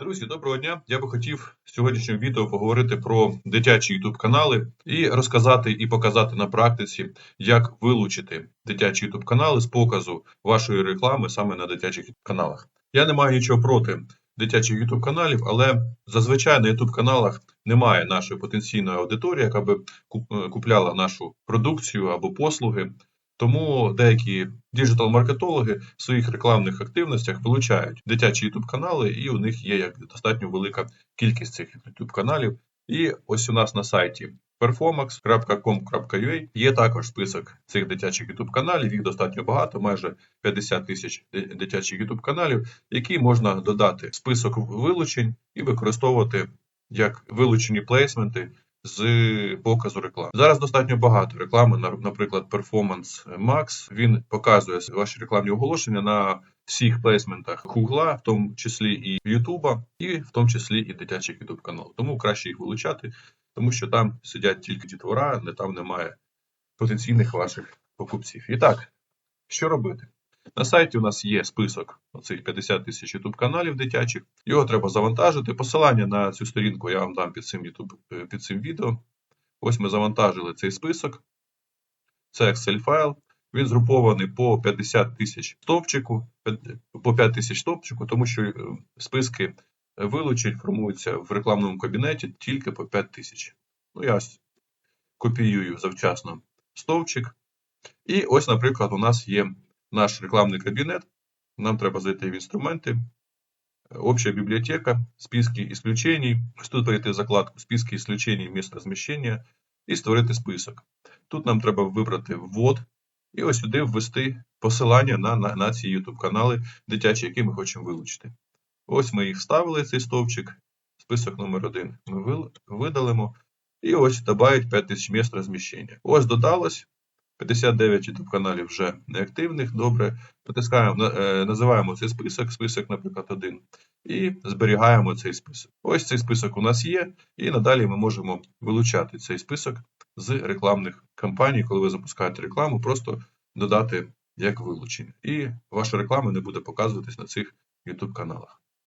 Друзі, доброго дня! Я би хотів в сьогоднішньому відео поговорити про дитячі YouTube канали і розказати і показати на практиці, як вилучити дитячі YouTube канали з показу вашої реклами саме на дитячих каналах. Я не маю нічого проти дитячих YouTube каналів, але зазвичай на YouTube каналах немає нашої потенційної аудиторії, яка би е, купляла нашу продукцію або послуги. Тому деякі діджитал-маркетологи в своїх рекламних активностях вилучають дитячі youtube канали, і у них є як достатньо велика кількість цих youtube каналів. І ось у нас на сайті performax.com.ua є також список цих дитячих youtube каналів. Їх достатньо багато, майже 50 тисяч дитячих youtube каналів, які можна додати в список вилучень і використовувати як вилучені плейсменти з показу реклами. Зараз достатньо багато реклами, на- наприклад, Performance Max. Він показує ваші рекламні оголошення на всіх плейсментах Гугла, в тому числі і Ютуба, і в тому числі і дитячих Ютуб каналів. Тому краще їх вилучати, тому що там сидять тільки дітвора, не там немає потенційних ваших покупців. І так, що робити? На сайті у нас є список оцих 50 тисяч YouTube каналів дитячих. Його треба завантажити. Посилання на цю сторінку я вам дам під цим YouTube, е, під цим відео. Ось ми завантажили цей список. Це Excel файл. Він згрупований по 50 тисяч стовпчику, по 5 тисяч стовпчику, тому що е, списки вилучень формуються в рекламному кабінеті тільки по 5 тисяч. Ну, я копіюю завчасно стовпчик. І ось, наприклад, у нас є наш рекламний кабінет. Нам треба зайти в інструменти, общая библиотека, списки исключений. Тут перейти закладку списки исключений місць розміщення і створити список. Тут нам треба вибрати ввод і ось сюди ввести посилання на, на, на ці YouTube канали дитячі, які ми хочемо вилучити. Ось ми їх вставили, цей стовпчик, список номер 1 ми видалимо. І ось добавить 5000 місць розміщення. Ось додалось. 59 YouTube каналів вже неактивних. Добре. Натискаємо, е, називаємо цей список, список, наприклад, 1, і зберігаємо цей список. Ось цей список у нас є, і надалі ми можемо вилучати цей список з рекламних кампаній, коли ви запускаєте рекламу, просто додати як вилучення. І ваша реклама не буде показуватись на цих YouTube каналах.